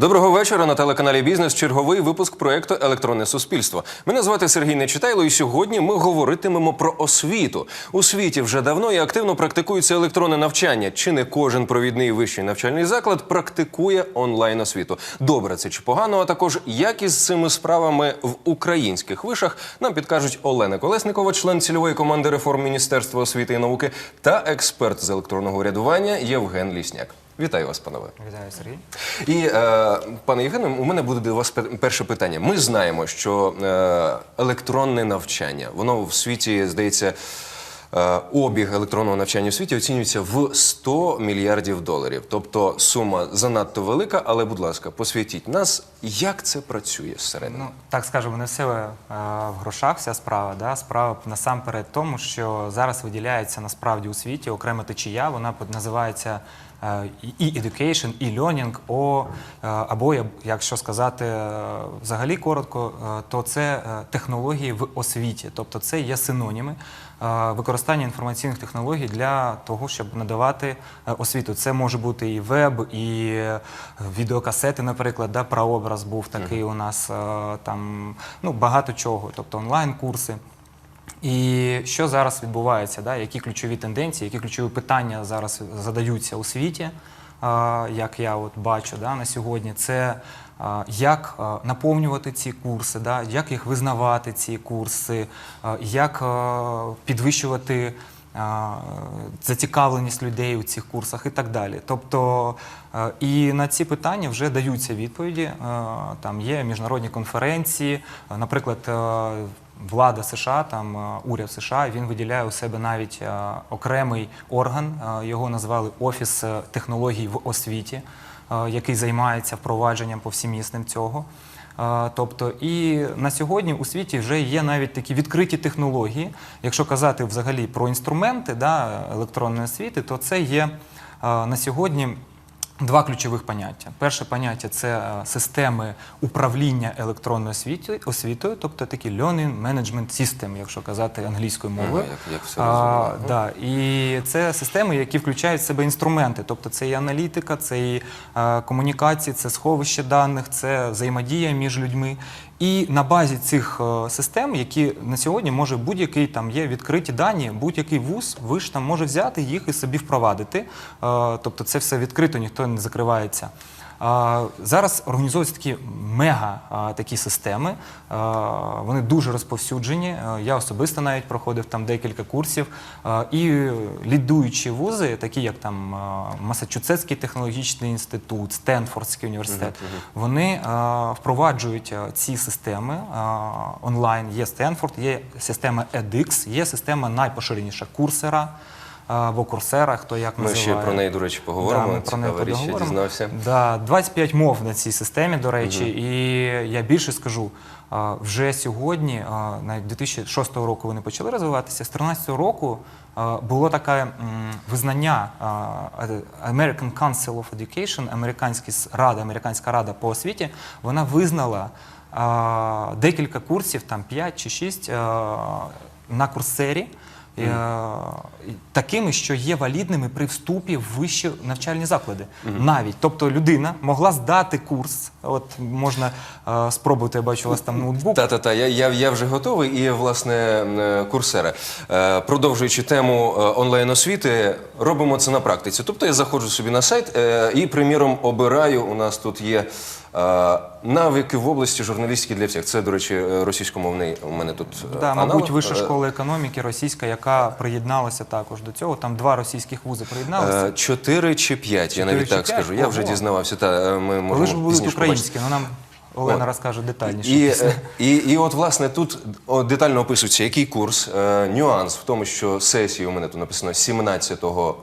Доброго вечора на телеканалі Бізнес. Черговий випуск проекту Електронне суспільство. Мене звати Сергій Нечитайло, і сьогодні ми говоритимемо про освіту. У світі вже давно і активно практикується електронне навчання. Чи не кожен провідний вищий навчальний заклад практикує онлайн освіту? Добре це чи погано? А також як із цими справами в українських вишах нам підкажуть Олена Колесникова, член цільової команди реформ Міністерства освіти і науки, та експерт з електронного урядування Євген Лісняк. Вітаю вас, панове. Вітаю, Сергій. І е, пане Євгене, у мене буде до вас пе- перше питання. Ми знаємо, що е, електронне навчання, воно в світі здається. е, Обіг електронного навчання у світі оцінюється в 100 мільярдів доларів. Тобто сума занадто велика, але, будь ласка, посвятіть нас, як це працює зсередини. Ну, так скажемо, не все в грошах вся справа. Да? Справа насамперед тому, що зараз виділяється насправді у світі окрема течія, вона називається і education, і learning, о, е, або, якщо сказати е, взагалі коротко, е, то це технології в освіті. Тобто це є синоніми використання інформаційних технологій для того, щоб надавати освіту. Це може бути і веб, і відеокасети, наприклад, да, прообраз був такий у нас там ну, багато чого, тобто онлайн-курси. І що зараз відбувається, да? які ключові тенденції, які ключові питання зараз задаються у світі, як я от бачу да, на сьогодні, це як наповнювати ці курси, да? як їх визнавати, ці курси, як підвищувати зацікавленість людей у цих курсах і так далі. Тобто, і на ці питання вже даються відповіді. Там є міжнародні конференції, наприклад. Влада США, там е, уряд США, він виділяє у себе навіть е, окремий орган. е, Його назвали Офіс технологій в освіті, який займається впровадженням повсімісним цього. Тобто, і на сьогодні у світі вже є навіть такі відкриті технології. Якщо казати взагалі про інструменти да, електронної освіти, то це є на сьогодні. Два ключових поняття. Перше поняття це е, системи управління електронною освітою, освітою, тобто такі learning management system, якщо казати англійською мовою. Як- як все А, да, і це системи, які включають в себе інструменти, тобто це і аналітика, це і а, комунікації, це сховище даних, це взаємодія між людьми. І на базі цих е, систем, які на сьогодні може будь-який там є відкриті дані, будь-який вуз, виш там може взяти їх і собі впровадити. Е, тобто це все відкрито, ніхто не закривається. Зараз організовуються такі мега такі системи. Вони дуже розповсюджені. Я особисто навіть проходив там декілька курсів. І лідуючі вузи, такі як там Масачусетський технологічний інститут, Стенфордський університет, вони впроваджують ці системи онлайн. Є Стенфорд, є система edX, є система найпоширеніша Курсера. Або курсера, хто як Ми називає. ще про неї, до речі, поговоримо. Да, ми про неї Цікава річ, я поговоримо. дізнався. Да, 25 мов на цій системі, до речі, і я більше скажу. а, Вже сьогодні, а, навіть 2006 року вони почали розвиватися. З 2013 року а, було таке м, визнання а, American Council of Education, американська рада, американська рада по освіті. Вона визнала а, декілька курсів, там 5 чи 6 на курсері. Е, такими, що є валідними при вступі в вищі навчальні заклади. Навіть тобто людина могла здати курс. От можна е, спробувати, я бачу у вас там ноутбук. Та та та я, я, я вже готовий. І власне е, курсера, продовжуючи тему онлайн освіти, робимо це на практиці. Тобто я заходжу собі на сайт і, приміром, обираю. У нас тут є навики в області журналістики для всіх. Це, до речі, е, російськомовний у мене тут е, Да, мабуть, вища Е, школа економіки російська, яка приєдналася також до цього. Там два російських вузи приєдналися. е, Чотири чи п'ять, я навіть так 5? скажу. Я вже дізнавався. Та е, ми можемо Коли ж будуть українські, ну нам Олена От. розкаже детальніше. І, е, і, і от, власне, тут детально описується, який курс. Е, нюанс в тому, що сесія у мене тут написано 17-го,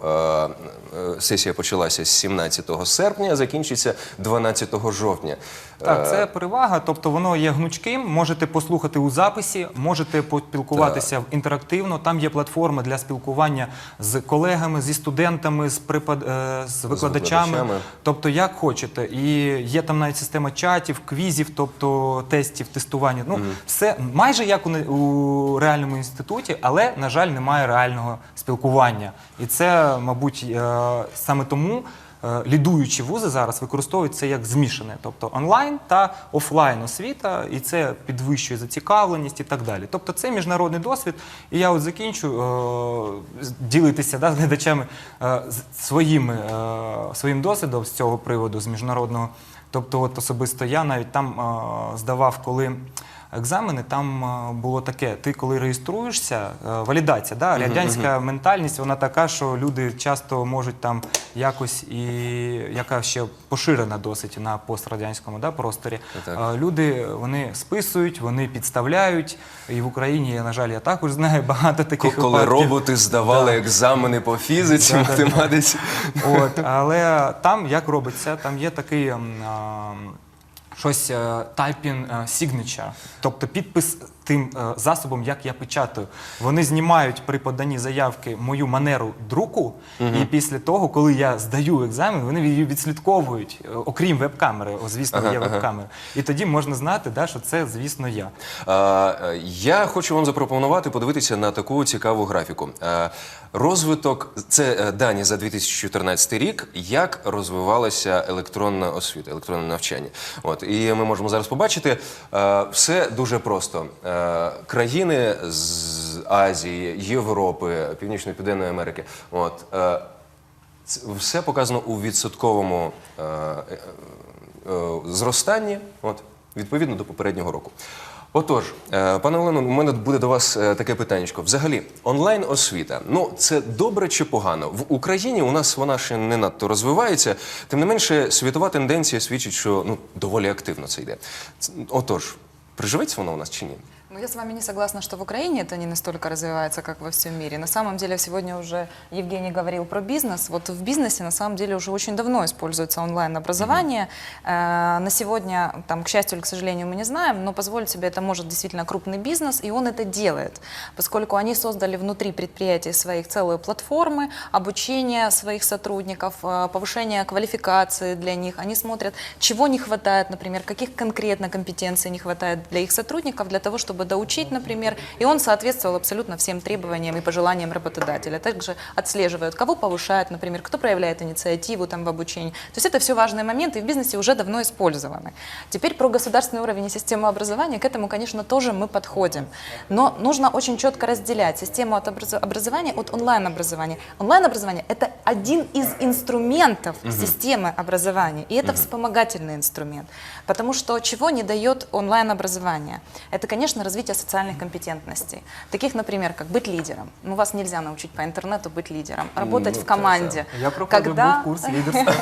е, е, сесія почалася 17 серпня, закінчиться 12 жовтня. Так, це перевага, тобто воно є гнучким. Можете послухати у записі, можете поспілкуватися інтерактивно. Там є платформа для спілкування з колегами, зі студентами, з припад... е, з викладачами. викладачами. Тобто, як хочете. І є там навіть система чатів, квізів, тобто тестів, тестування. Ну, все майже як у, не- у реальному інституті, але, на жаль, немає реального спілкування. І це, мабуть, е, саме тому. е, лідуючі вузи зараз використовують це як змішане, тобто онлайн та офлайн освіта, і це підвищує зацікавленість і так далі. Тобто це міжнародний досвід. І я от закінчу е, з- ділитися да, з глядачами е, з своїми, е, своїм досвідом з цього приводу, з міжнародного. Тобто, от особисто я навіть там е, здавав, коли. Екзамени там е, було таке: ти коли реєструєшся, е, валідація, да, радянська ментальність, вона така, що люди часто можуть там якось і яка ще поширена досить на пострадянському да, просторі. Так. Е, Люди вони списують, вони підставляють. І в Україні, на жаль, я також знаю багато таких Коли випадків. роботи здавали Да. екзамени по фізиці, Да, да, да. От, але там як робиться, там є такий ем, а, щось е, typing е, signature, тобто підпис тим е, засобом, як я печатаю. Вони знімають при поданні заявки мою манеру друку, і після того, коли я здаю екзамен, вони її відслідковують, е, окрім веб-камери. Звісно, Ага, є ага. веб-камера. І тоді можна знати, да, що це, звісно, я. А, е, Я хочу вам запропонувати подивитися на таку цікаву графіку. Е, Розвиток це е, дані за 2014 рік, як розвивалася електронна освіта, електронне навчання. От і ми можемо зараз побачити е, все дуже просто. Е, Країни з Азії, Європи, Північної Південної Америки. От все показано у відсотковому зростанні, от, відповідно до попереднього року. Отож, е, пане Олено, у мене буде до вас е, таке питання. Взагалі, онлайн освіта, ну це добре чи погано? В Україні у нас вона ще не надто розвивається. Тим не менше, світова тенденція свідчить, що ну доволі активно це йде. Отож, приживеться воно у нас чи ні? Ну, я с вами не согласна, что в Украине это не настолько развивается, как во всем мире. На самом деле, сегодня уже Евгений говорил про бизнес. Вот в бизнесе, на самом деле, уже очень давно используется онлайн-образование. Э, На сегодня, там, к счастью или к сожалению, мы не знаем, но позволить себе это может действительно крупный бизнес, и он это делает, поскольку они создали внутри предприятий своих целые платформы обучения своих сотрудников, э, повышения квалификации для них. Они смотрят, чего не хватает, например, каких конкретно компетенций не хватает для их сотрудников, для того, чтобы доучить, например, и он соответствовал абсолютно всем требованиям и пожеланиям работодателя. Также отслеживают, кого повышают, например, кто проявляет инициативу там, в обучении. То есть это все важные моменты, и в бизнесе уже давно использованы. Теперь про государственный уровень и систему образования, к этому, конечно, тоже мы подходим. Но нужно очень четко разделять систему от образо- образования от онлайн-образования. Онлайн-образование – это один из инструментов системы образования, и это вспомогательный инструмент. Потому что чего не дает онлайн-образование? Это, конечно, развитие социальных компетентностей. Таких, например, как быть лидером. Ну, вас нельзя научить по интернету быть лидером. Работать Ну, в команде. Я проходив Когда- був курс лідерства.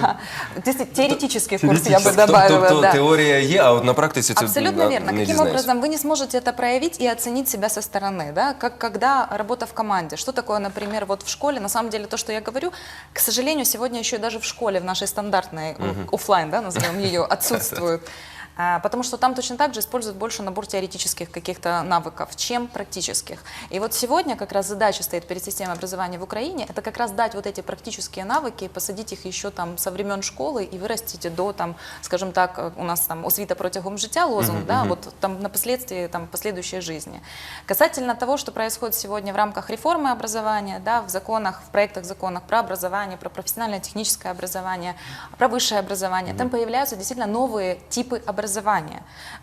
Да. Действительно, Теоретический курс я бы Тобто, добавила. тобто да. теорія є, а от на практиці це Абсолютно на- верно. не Каким дізнаєшся. образом вы не сможете это проявить и оценить себя со стороны, да? Как когда работа в команде. Что такое, например, вот в школе? На самом деле то, что я говорю, к сожалению, сегодня еще и даже в школе, в нашей стандартной офлайн, да, назовем ее, отсутствует. А, Потому что там точно так же используют больше набор теоретических каких-то навыков, чем практических. И вот сегодня как раз задача стоит перед системой образования в Украине, это как раз дать вот эти практические навыки, посадить их еще там со времен школы и вырастить до там, скажем так, у нас там освіта протягом життя лозунг, да, вот там на последствии там последующей жизни. Касательно того, что происходит сегодня в рамках реформы образования, да, в законах, в проектах законах про образование, про профессиональное техническое образование, про высшее образование, там появляются действительно новые типы образования.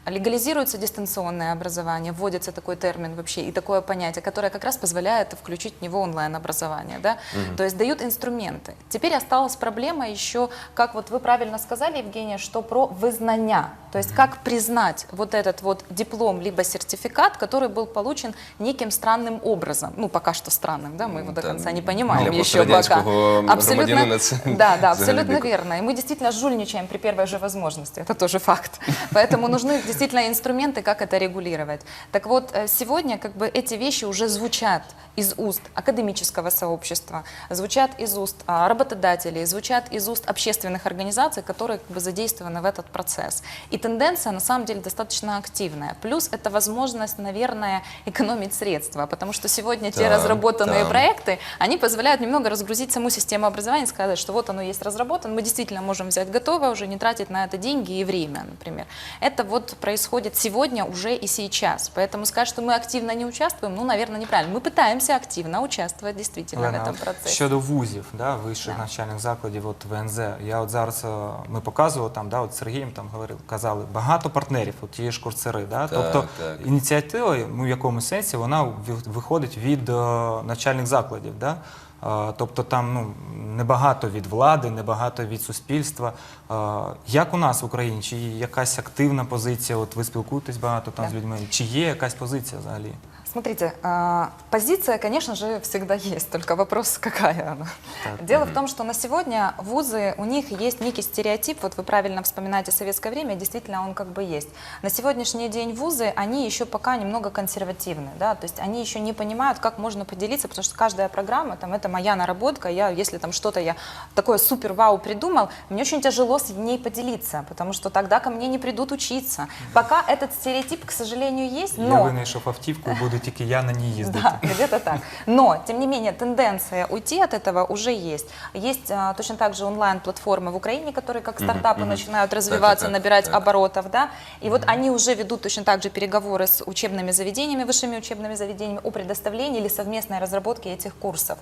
Легализируется дистанционное образование, вводится такой термин вообще и такое понятие, которое как раз позволяет включить в него онлайн-образование. Да? То есть дают инструменты. Теперь осталась проблема еще, как вот вы правильно сказали, Евгения, что про вызнания. То есть как признать вот этот вот диплом либо сертификат, который был получен неким странным образом. Ну, пока что странным, да, мы его до конца не понимаем для еще пока. это да, да, абсолютно верно. И мы действительно жульничаем при первой же возможности. Это тоже факт. Поэтому нужны действительно инструменты, как это регулировать. Так вот, э, сегодня как бы эти вещи уже звучат из уст академического сообщества, звучат из уст а, работодателей, звучат из уст общественных организаций, которые как бы задействованы в этот процесс. И тенденция на самом деле достаточно активная. Плюс это возможность, наверное, экономить средства, потому что сегодня те Да, разработанные да. проекты, они позволяют немного разгрузить саму систему образования, сказать, что вот оно есть разработано, мы действительно можем взять готовое, уже не тратить на это деньги и время, например. например. Это вот происходит сегодня уже и сейчас. Поэтому сказать, что мы активно не участвуем, ну, наверное, неправильно. Мы пытаемся активно участвовать действительно Олена, в этом от процессе. Щодо вузів, да, вищих Да. навчальних закладів, от ВНЗ. Я от зараз е, ми показували там, да, от з Сергієм там говорили, казали, багато партнерів, от тієї ж курсери. Да? Так, тобто так. ініціатива, ну, в якомусь сенсі, вона ві- виходить від е, навчальних закладів. Да? Тобто там ну, небагато від влади, небагато від суспільства. Як у нас в Україні? Чи якась активна позиція? От ви спілкуєтесь багато там так. з людьми? Чи є якась позиція взагалі? Смотрите, а, позиция, конечно же, всегда есть, только вопрос, какая она. Так. Дело в том, что на сегодня вузы, у них есть некий стереотип, вот вы правильно вспоминаете советское время, действительно он как бы есть. На сегодняшний день вузы, они еще пока немного консервативны, да, то есть они еще не понимают, как можно поделиться, потому что каждая программа, там, это моя наработка, я, если там что-то я такое супер-вау придумал, мне очень тяжело с ней поделиться, потому что тогда ко мне не придут учиться. Пока этот стереотип, к сожалению, есть, Я но... винайшов автівку, і буду тільки я на ній їздити. Да, где-то так. Но, тем не менее, тенденция уйти от этого уже есть. Есть а, точно так же онлайн-платформы в Украине, которые как стартапы начинают развиваться, так, набирать так. оборотов, да, и вот они уже ведут точно так же переговоры с учебными заведениями, высшими учебными заведениями о предоставлении или совместной разработке этих курсов.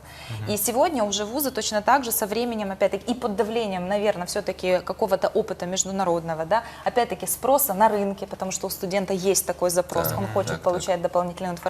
И сегодня уже вузы точно так же со временем, опять-таки, и под давлением, наверное, все-таки какого-то опыта международного, да, опять-таки спроса на рынке, потому что у студента есть такой запрос, Так, он хочет так, так. получать дополнительную информацию,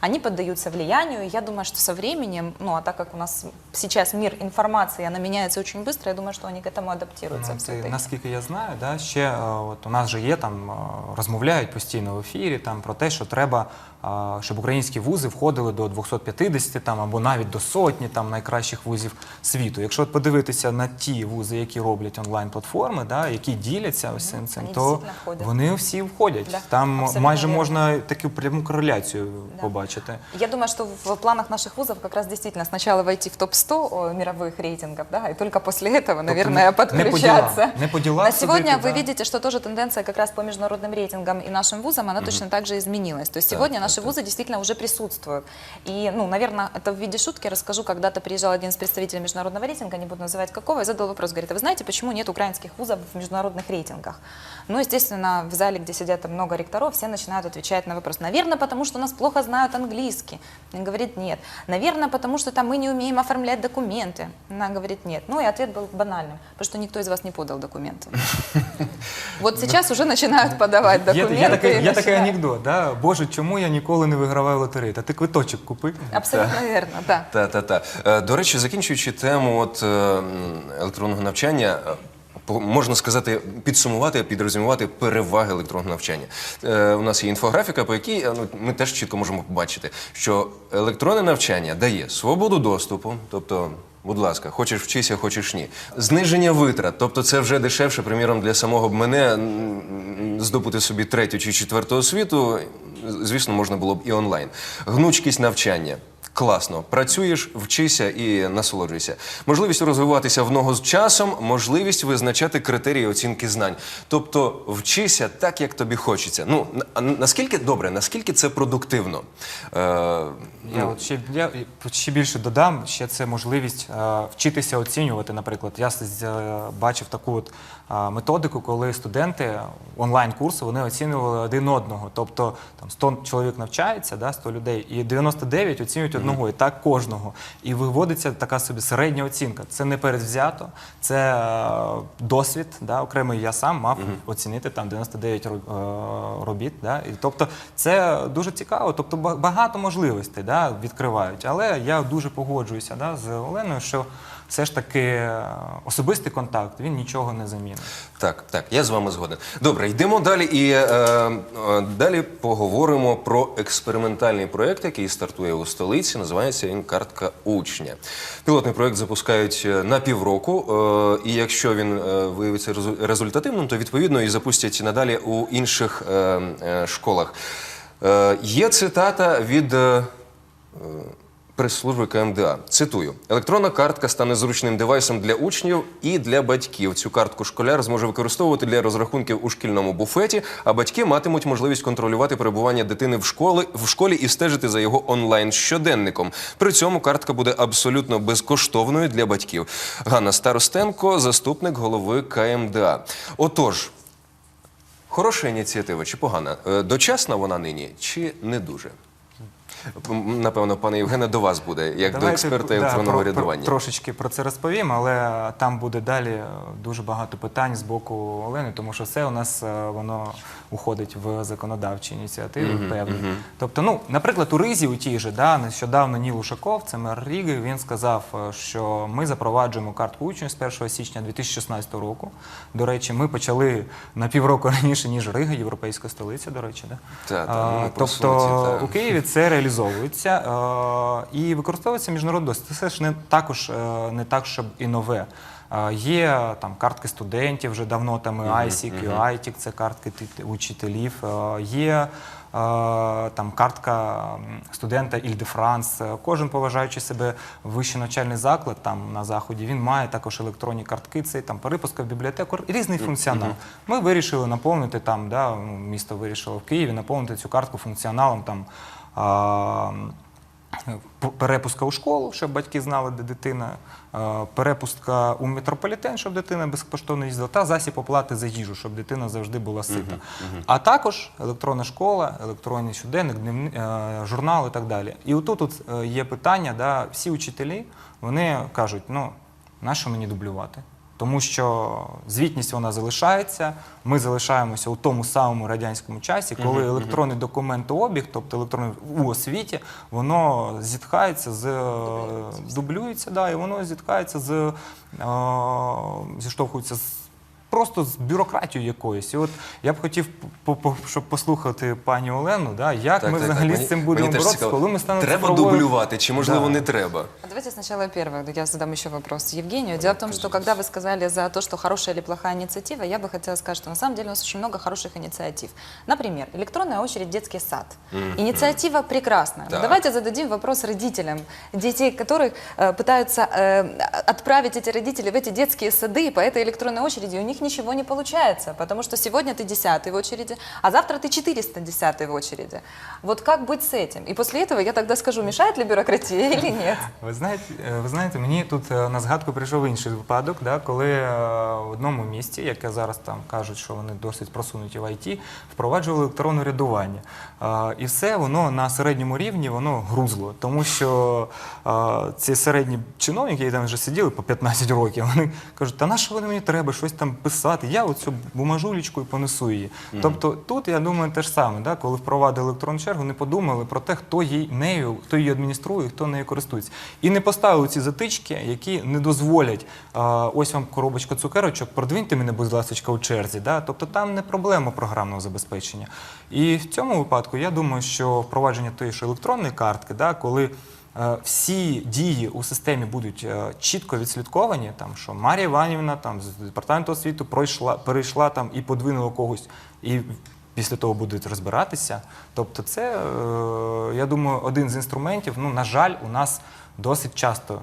они поддаются влиянию. Я думаю, что со временем, ну а так как у нас сейчас мир информации, она меняется очень быстро, я думаю, что они к этому адаптируются. Ну, наскільки я знаю, да, ще е, от у нас же є там е, розмовляють постійно в ефірі там про те, що треба, е, щоб українські вузи входили до 250 там або навіть до сотні там найкращих вузів світу. Якщо от подивитися на ті вузи, які роблять онлайн-платформи, да, які діляться ось цим, цим вони то входять. вони всі входять. Да, там абсолютно майже вірно. можна таку пряму кореляцію Да. побачити. Я думаю, что в планах наших вузов как раз действительно сначала войти в топ-100 мировых рейтингов, да, и только после этого, наверное, не по подключаться. ділам, не по ділам На сегодня судити, вы да. видите, что тоже тенденция как раз по международным рейтингам и нашим вузам, она точно так же изменилась. То есть сегодня наши вузы действительно уже присутствуют. И, ну, наверное, это в виде шутки расскажу. Когда-то приезжал один из представителей международного рейтинга, не буду называть какого, и задал вопрос, говорит, а вы знаете, почему нет украинских вузов в международных рейтингах? Ну, естественно, в зале, где сидят там много ректоров, все начинают отвечать на вопрос. Наверное, потому что нас плохо знают английский. Он говорит, нет. Наверное, потому что там мы не умеем оформлять документы. Она говорит, нет. Ну, и ответ был банальным, потому что никто из вас не подал документы. Вот сейчас уже начинают подавать Є, документы. є, такий, и є такий начинают. анекдот, да? Боже, чому я ніколи не виграваю лотерею? Та ти квиточок купи. Абсолютно верно, да. Та, та, та. Е, До речі, закінчуючи тему от, е, м, електронного навчання, е, по- можна сказати, підсумувати, підрозумувати переваги електронного навчання. Е, у нас є інфографіка, по якій е, ну, ми теж чітко можемо побачити, що електронне навчання дає свободу доступу, тобто. Будь ласка, хочеш вчися, хочеш ні. Зниження витрат, тобто це вже дешевше, приміром, для самого б мене здобути собі третю чи четверту освіту. Звісно, можна було б і онлайн. Гнучкість навчання. Класно, працюєш, вчися і насолоджуйся. Можливість розвиватися в ногу з часом, можливість визначати критерії оцінки знань. Тобто вчися так, як тобі хочеться. Ну на- наскільки добре, наскільки це продуктивно? Е, Я от ще, я ще більше додам, ще це можливість е, вчитися оцінювати. Наприклад, я е, бачив таку от методику, коли студенти онлайн-курси вони оцінювали один одного. Тобто там 100 чоловік навчається, да, 100 людей, і 99 оцінюють одного, і так кожного. І виводиться така собі середня оцінка. Це не передвзято, це е, досвід. Да, окремий я сам мав оцінити там 99 ро- е, робіт. Да, і, тобто це дуже цікаво. Тобто ба- багато можливостей да, відкривають. Але я дуже погоджуюся да, з Оленою, що все ж таки е, особистий контакт він нічого не замінить. Так, так, я з вами згоден. Добре, йдемо далі і е, е, далі поговоримо про експериментальний проєкт, який стартує у столиці. Називається він Картка учня. Пілотний проєкт запускають е, на півроку, е, і якщо він е, виявиться результативним, то відповідно і запустять надалі у інших е, е, школах. Е, є цитата від. е, прес-служби КМДА. Цитую: електронна картка стане зручним девайсом для учнів і для батьків. Цю картку школяр зможе використовувати для розрахунків у шкільному буфеті, а батьки матимуть можливість контролювати перебування дитини в школі в школі і стежити за його онлайн щоденником. При цьому картка буде абсолютно безкоштовною для батьків. Ганна Старостенко, заступник голови КМДА. Отож. Хороша ініціатива чи погана? Е, Дочасна вона нині чи не дуже? Напевно, пане Євгене, до вас буде, як до Давайте, експерта да, електронного про- про- рядування. Трошечки про це розповім, але там буде далі дуже багато питань з боку Олени, тому що все у нас е, воно уходить в законодавчі ініціативи, певні. Тобто, ну, наприклад, у Ризі у тій же, да, нещодавно Ніл Ушаков, це мер Ріги, він сказав, е, що ми запроваджуємо картку учня з 1 січня 2016 року. До речі, ми почали на півроку раніше, ніж Рига, європейська столиця, до речі. Да? Та, та, А, тобто та. у Києві це реалізовується е, і використовується міжнародний досвід. Це ж не також е, не так, щоб і нове. Е, Є там картки студентів вже давно, там і ISIC, і ITIC, це картки учителів. Е, Є е, там картка студента Іль-де-Франс. Е, Кожен поважаючи себе вищий навчальний заклад там на заході, він має також електронні картки. Це там перепуска в бібліотеку, різний функціонал. Ми вирішили наповнити там, да, ну, місто вирішило в Києві наповнити цю картку функціоналом там. А, п- перепустка у школу, щоб батьки знали, де дитина, перепустка у метрополітен, щоб дитина безкоштовно їздила, та засіб оплати за їжу, щоб дитина завжди була сита. А також електронна школа, електронний щоденник, е, журнал і так далі. І отут тут е, є питання, да, всі учителі вони кажуть, ну, на що мені дублювати? Тому що звітність вона залишається. Ми залишаємося у тому самому радянському часі, коли електронний документообіг, тобто електронний у освіті, воно зітхається з е, дублюється, да, і воно зітхається з е, зіштовхується з. Просто з бюрократією якоюсь. І от я б хотів, по- по- щоб послухати пані Олену, да, як Так, ми так, так. взагалі Мені- з цим мені будемо теж боротися, цікаво. коли ми станемо Треба цифровою- дублювати, чи можливо Да. не треба? А Давайте сначала первое, я задам еще вопрос Евгению. Дело в том, что когда вы сказали за то, что хорошая или плохая инициатива, я бы хотела сказать, что на самом деле у нас очень много хороших инициатив. Например, электронная очередь в детский сад. Инициатива прекрасная. Но Так. давайте зададим вопрос родителям, детей которых э, пытаются э, отправить эти родители в эти детские сады по этой электронной очереди, у них ничего не получается, потому что сегодня ты десятый в очереди, а завтра ты 410 в очереди. Вот как быть с этим? И после этого я тогда скажу, мешает ли бюрократия или нет. Ви знаєте, е, ви знаєте, мені тут е, на згадку прийшов інший випадок, да, коли е, в одному місті, яке зараз там кажуть, що вони досить просунуті в ІТ, впроваджували електронне рядування. І все воно на середньому рівні воно грузло, тому що ці середні чиновники, які там вже сиділи по 15 років, вони кажуть, та на що вони мені треба щось там писати? Я оцю бумажулечку і понесу її. Тобто тут я думаю те ж саме, да, коли впровадили електронну чергу, не подумали про те, хто їй нею, хто її адмініструє, хто нею користується. І не поставили ці затички, які не дозволять. ось вам коробочка цукерочок, продвиньте мене, будь ласка, у черзі. Да? Тобто там не проблема програмного забезпечення. І в цьому випадку я думаю, що впровадження тієї ж електронної картки, да, коли е, всі дії у системі будуть е, чітко відслідковані, там що Марія Іванівна там з департаменту освіти пройшла, перейшла там і подвинула когось, і після того будуть розбиратися. Тобто, це е, я думаю, один з інструментів. Ну на жаль, у нас досить часто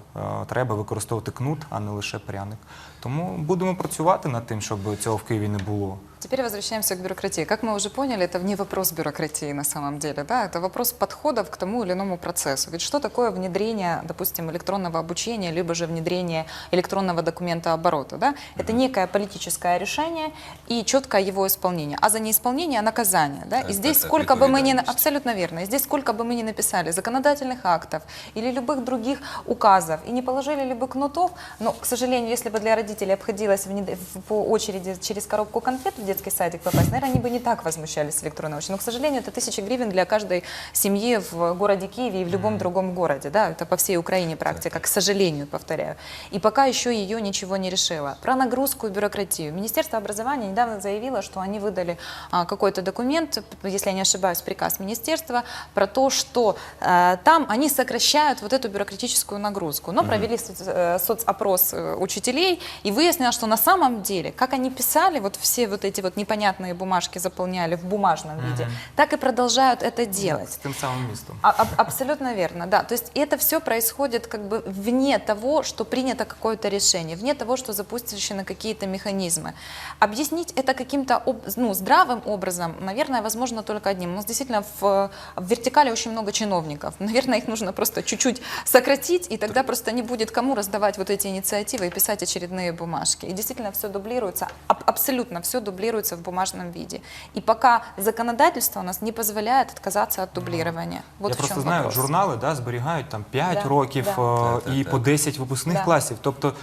треба використовувати кнут, а не лише пряник. Тому будемо працювати над тим, щоб цього в Києві не було. Теперь возвращаемся к бюрократии. Как мы уже поняли, это не вопрос бюрократии на самом деле, да, это вопрос подходов к тому или иному процессу. Ведь что такое внедрение, допустим, электронного обучения, либо же внедрение электронного документа оборота, да? Это некое политическое решение и четкое его исполнение, а за неисполнение наказание, да? И здесь сколько бы мы ни, абсолютно верно, и здесь сколько бы мы ни написали законодательных актов или любых других указов и не положили либо кнутов, но, к сожалению, если бы для родителей обходилось внед- по очереди через коробку конфет детский садик попасть, наверное, они бы не так возмущались электронной очередью. Но, к сожалению, это тысяча гривен для каждой семьи в городе Киеве и в любом другом городе. Да? Это по всей Украине практика, к сожалению, повторяю. И пока еще ее ничего не решила. Про нагрузку и бюрократию. Министерство образования недавно заявило, что они выдали а, какой-то документ, если я не ошибаюсь, приказ министерства, про то, что э, там они сокращают вот эту бюрократическую нагрузку. Но провели э, соцопрос э, учителей и выяснилось, что на самом деле, как они писали, вот все вот эти вот непонятные бумажки заполняли в бумажном виде, так и продолжают это делать. З тим самим містом. А- аб- абсолютно верно, да. То есть это все происходит как бы вне того, что принято какое-то решение, вне того, что запущены какие-то механизмы. Объяснить это каким-то ну, здравым образом, наверное, возможно только одним. У нас действительно в, в вертикали очень много чиновников. Наверное, их нужно просто чуть-чуть сократить, и тогда просто не будет кому раздавать вот эти инициативы и писать очередные бумажки. И действительно все дублируется, аб- абсолютно все дублируется в бумажном виде. И пока законодательство у нас не позволяет отказаться от дублирования. Вот Я в просто знаю, вопрос. журнали да, зберігають там 5 Да, років да. е, Так, і по так. 10 випускних Да. класів. Тобто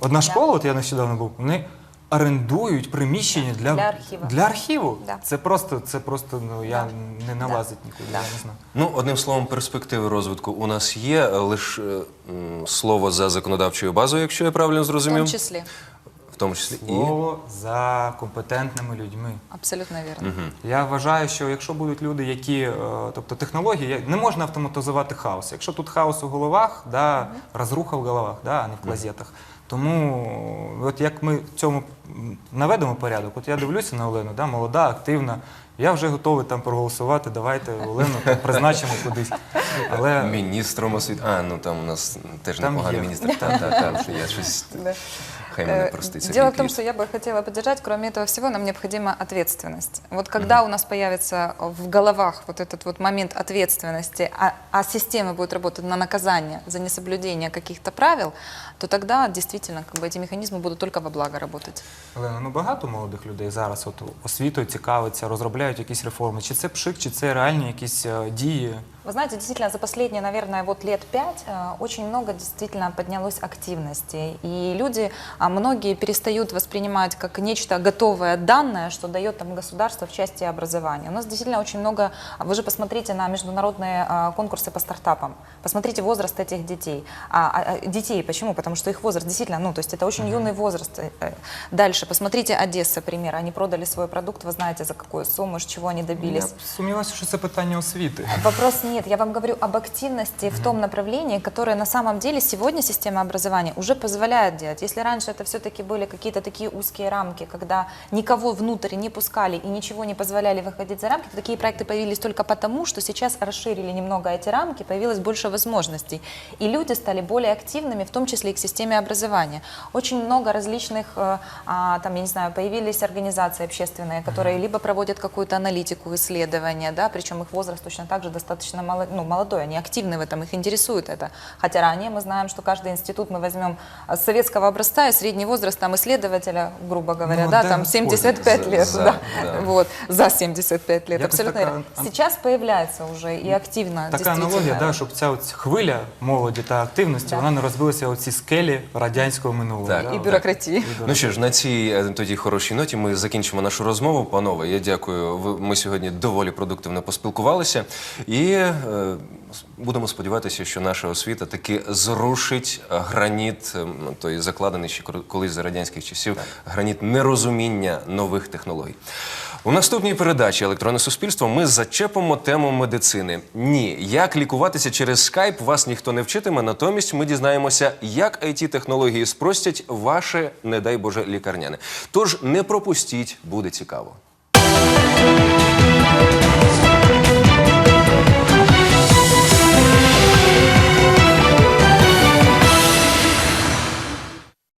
одна школа, от я нещодавно був, вони орендують приміщення для, Для архіву. Для архіву. Да. Це просто, це просто ну, я не налазить нікуди, Да. я не знаю. Ну, одним словом, перспективи розвитку у нас є, лише слово за законодавчою базою, якщо я правильно В зрозумів. том числе. В тому числі і Слово за компетентними людьми. Абсолютно верно. Я вважаю, що якщо будуть люди, які, е, тобто технології, я- не можна автоматизувати хаос. Якщо тут хаос у головах, да, розруха в головах, да, а не в клозетах. Тому от як ми в цьому м, наведемо порядок, от я дивлюся на Олену, да, молода, активна. Я вже готовий там проголосувати. Давайте Олену там призначимо кудись. Але міністром освіти. А, ну там у нас теж Там непоганий є. міністр. Так, так, так. що Я щось Да. хай мене Э, простить. Сергій Дело в том, Київ. что я бы хотела поддержать, кроме этого всего, нам необходима ответственность. Вот когда у нас появится в головах вот этот вот момент ответственности, а, а система будет работать на наказание за несоблюдение каких-то правил, то тогда действительно как бы, эти механизмы будут только во благо работать. Олена, ну багато молодих людей зараз от освітою цікавиться, розробляють якісь реформи. Чи це пшик, чи це реальні якісь е, дії? Вы знаете, действительно, за последние, наверное, вот лет пять э, очень много действительно поднялось активности. И люди, а многие перестают воспринимать как нечто готовое данное, что дает там государство в части образования. У нас действительно очень много, а вы же посмотрите на международные а, конкурсы по стартапам, посмотрите возраст этих детей. А, а, а, детей, почему? Потому что их возраст действительно, ну, то есть это очень юный возраст. Э, э, Дальше, посмотрите Одесса, пример. Они продали свой продукт, вы знаете, за какую сумму, с чего они добились. Я сумніваюся, що це питання освіти. Вопрос нет. Я вам говорю об активности в том направлении, которое на самом деле сегодня система образования уже позволяет делать. Если раньше это все-таки были какие-то такие узкие рамки, когда никого внутрь не пускали и ничего не позволяли выходить за рамки, то такие проекты появились только потому, что сейчас расширили немного эти рамки, появилось больше возможностей. И люди стали более активными, в том числе и к системе образования. Очень много различных, э, а, там, я не знаю, появились организации общественные, которые либо проводят какую-то аналитику, исследования, да, причем их возраст точно так же достаточно мало, ну, молодой, они активны в этом, их интересует это. Хотя ранее мы знаем, что каждый институт мы возьмем а, с советского образца, и средний возраст там исследователя, грубо говоря, Ну, да, да, там господи, 75 за- лет, за, да, да. вот, за 75 лет, Якось абсолютно така верно. ан- Сейчас появляется уже и активно, Така аналогія, действительно. да, щоб ця от хвиля молоді та активності, Да. вона не розбилася оці скелі радянського минулого. Так. да, И от. Ну що ж, на цій е, тоді хорошій ноті ми закінчимо нашу розмову. Панове, я дякую. Ви- Ми сьогодні доволі продуктивно поспілкувалися і е, с- будемо сподіватися, що наша освіта таки зрушить е, граніт, е, той закладений ще кор- колись за радянських часів, граніт нерозуміння нових технологій. У наступній передачі Електронне суспільство ми зачепимо тему медицини. Ні, як лікуватися через скайп вас ніхто не вчитиме. Натомість ми дізнаємося, як it технології спростять ваше, не дай Боже, лікарняне. Тож не пропустіть, буде цікаво.